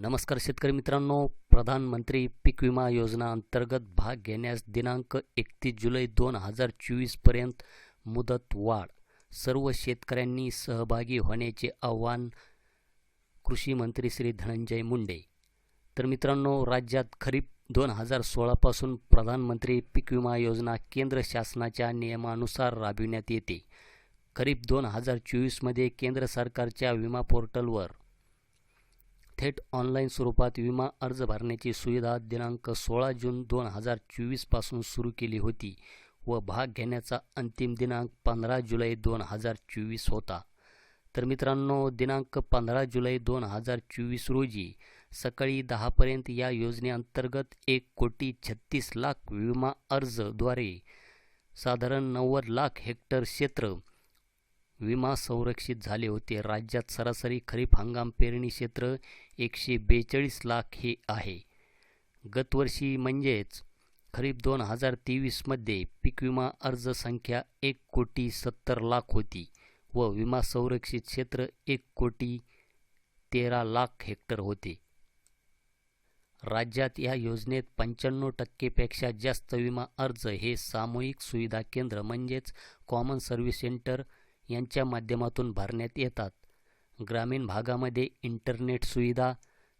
नमस्कार शेतकरी मित्रांनो. प्रधानमंत्री पीक विमा योजना अंतर्गत भाग घेण्यास दिनांक एकतीस जुलै दोन हजार चोवीसपर्यंत मुदत वाढ. सर्व शेतकऱ्यांनी सहभागी होण्याचे आव्हान कृषी मंत्री श्री धनंजय मुंडे. तर मित्रांनो राज्यात खरीप दोन हजार सोळापासून प्रधानमंत्री पीक विमा योजना केंद्र शासनाच्या नियमानुसार राबविण्यात येते. खरीप दोन हजार चोवीसमध्ये केंद्र सरकारच्या विमा पोर्टलवर थेट ऑनलाईन स्वरूपात विमा अर्ज भरण्याची सुविधा दिनांक सोळा जून दोन हजार चोवीसपासून सुरू केली होती व भाग घेण्याचा अंतिम दिनांक पंधरा जुलै दोन हजार चोवीस होता. तर मित्रांनो दिनांक पंधरा जुलै दोन हजार चोवीस रोजी सकाळी दहापर्यंत या योजनेअंतर्गत एक कोटी छत्तीस लाख विमा अर्जद्वारे साधारण नव्वद लाख हेक्टर क्षेत्र विमा संरक्षित झाले होते. राज्यात सरासरी खरीप हंगाम पेरणी क्षेत्र एकशे बेचाळीस लाख हे आहे. गतवर्षी म्हणजेच खरीप दोन हजार तेवीसमध्ये पीक विमा अर्ज संख्या एक कोटी सत्तर लाख होती व विमा संरक्षित क्षेत्र एक कोटी तेरा लाख हेक्टर होते. राज्यात या योजनेत पंच्याण्णव टक्केपेक्षा जास्त विमा अर्ज हे सामूहिक सुविधा केंद्र म्हणजेच कॉमन सर्व्हिस सेंटर यांच्या माध्यमातून भरण्यात येतात. ग्रामीण भागामध्ये इंटरनेट सुविधा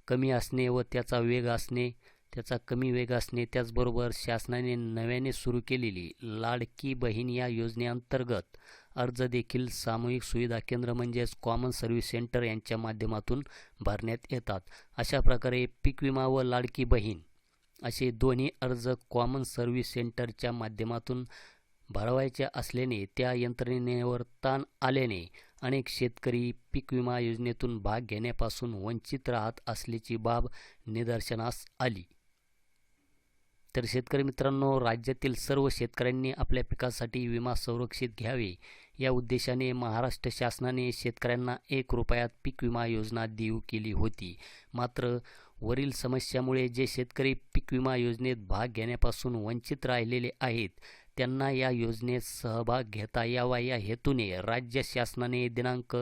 कमी असणे व त्याचा वेग असणे त्याचा कमी वेग असणे त्याचबरोबर शासनाने नव्याने सुरू केलेली लाडकी बहीण या योजनेअंतर्गत अर्ज देखील सामूहिक सुविधा केंद्र म्हणजेच कॉमन सर्व्हिस सेंटर यांच्या माध्यमातून भरण्यात येतात. अशा प्रकारे पीक विमा व लाडकी बहीण असे दोन्ही अर्ज कॉमन सर्व्हिस सेंटरच्या माध्यमातून भरवायच्या असल्याने त्या यंत्रणेवर ताण आल्याने अनेक शेतकरी पीक विमा योजनेतून भाग घेण्यापासून वंचित राहत असल्याची बाब निदर्शनास आली. तर शेतकरी मित्रांनो राज्यातील सर्व शेतकऱ्यांनी आपल्या पिकासाठी विमा संरक्षित घ्यावे. या उद्देशाने महाराष्ट्र शासनाने शेतकऱ्यांना एक रुपयात पीक विमा योजना देऊ केली होती. मात्र वरील समस्यामुळे जे शेतकरी पीक विमा योजनेत भाग घेण्यापासून वंचित राहिलेले आहेत त्यांना या योजनेत सहभाग घेता यावा. या हेतूने राज्य शासनाने दिनांक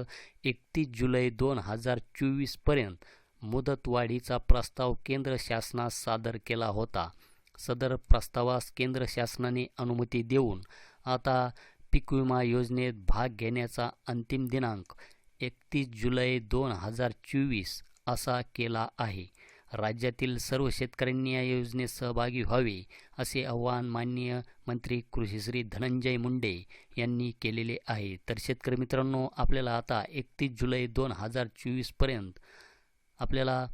एकतीस जुलै दोन हजार चोवीसपर्यंत मुदतवाढीचा प्रस्ताव केंद्र शासनास सादर केला होता. सदर प्रस्तावास केंद्र शासनाने अनुमती देऊन आता पीक विमा योजनेत भाग घेण्याचा अंतिम दिनांक एकतीस जुलै दोन हजार चोवीस असा केला आहे. राज्यातील सर्व शेतकऱ्यांनी या योजनेत सहभागी व्हावे असे आवाहन माननीय मंत्री कृषीश्री धनंजय मुंडे यांनी केलेले आहे. तर शेतकरी मित्रांनो आपल्याला आता एकतीस जुलै दोन हजार चोवीसपर्यंत आपल्याला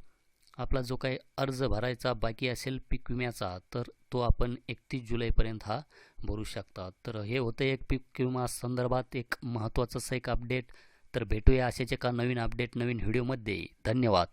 आपला जो काही अर्ज भरायचा बाकी असेल पीक विम्याचा तर तो आपण एकतीस जुलैपर्यंत हा भरू शकता. तर हे होतं एक पीक विमा संदर्भात एक महत्त्वाचं असं एक अपडेट तर भेटूया अशाच एका नवीन अपडेट नवीन व्हिडिओमध्ये धन्यवाद.